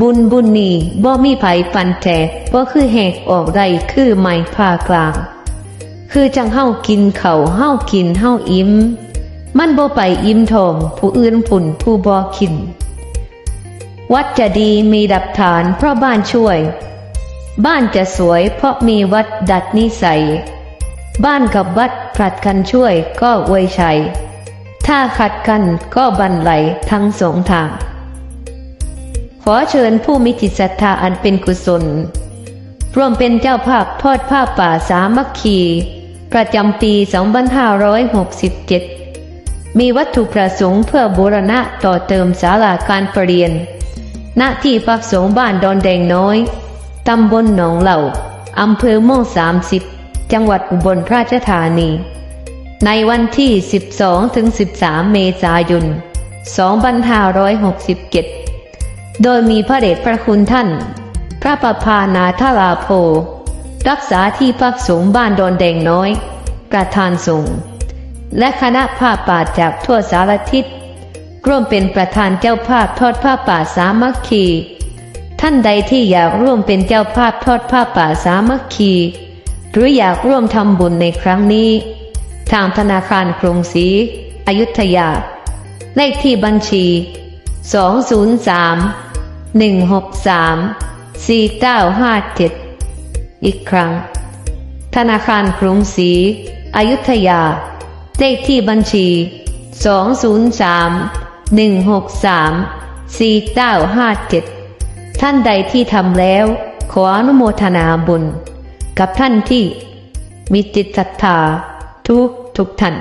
บุญบุญนี่บ่มีไผฟันแทกบ่คือแหกออกได้คือไม้ผ่ากลาง คือจังเฮากินเขาเฮากินเฮาอิ่มมันบ่ไปอิ่มทองผู้อื่นผุ่นผู้บ่กิน วัดจะดีมีดับฐานเพราะบ้านช่วย บ้านจะสวยเพราะมีวัดดัดนิสัย บ้านกับวัดผลัดกันช่วยก็อวยชัย ถ้าขัดกันก็บันไหลทั้งสองทาง ขอเชิญผู้มีจิตศรัทธาอันเป็นกุศล ร่วมเป็นเจ้าภาพทอดผ้าป่าสามัคคี ประจำปี 2567 มีวัตถุประสงค์เพื่อบูรณะต่อเติมศาลาการประเรียน ณ ที่พักสงฆ์บ้านดอนแดงน้อย ตำบลหนองเหล่า อำเภอม่วง30 จังหวัดอุบลราชธานี ในวันที่ 12ถึง13 เมษายน 2567 โดยมีพระเดชพระคุณท่าน พระประพานาทราโพรักษาที่พักสงฆ์บ้านดอนแดงน้อย ประธานสงฆ์และคณะผ้าป่าจากทั่วสารทิศร่วมเป็นประธานเจ้าภาพทอดผ้าป่าสามัคคี ท่านใดที่อยากร่วมเป็นเจ้าภาพทอดผ้าป่าสามัคคี หรืออยากร่วมทำบุญในครั้งนี้ ทางธนาคารกรุงศรีอยุธยา เลขที่บัญชี 203 163 4957 อีกครั้ง ธนาคารกรุงศรีอยุธยา เลขที่บัญชี 203 163 4957 ท่านใดที่ทำแล้ว ขออนุโมทนาบุญ กับท่านที่มีจิตศรัทธาทุกทุกท่าน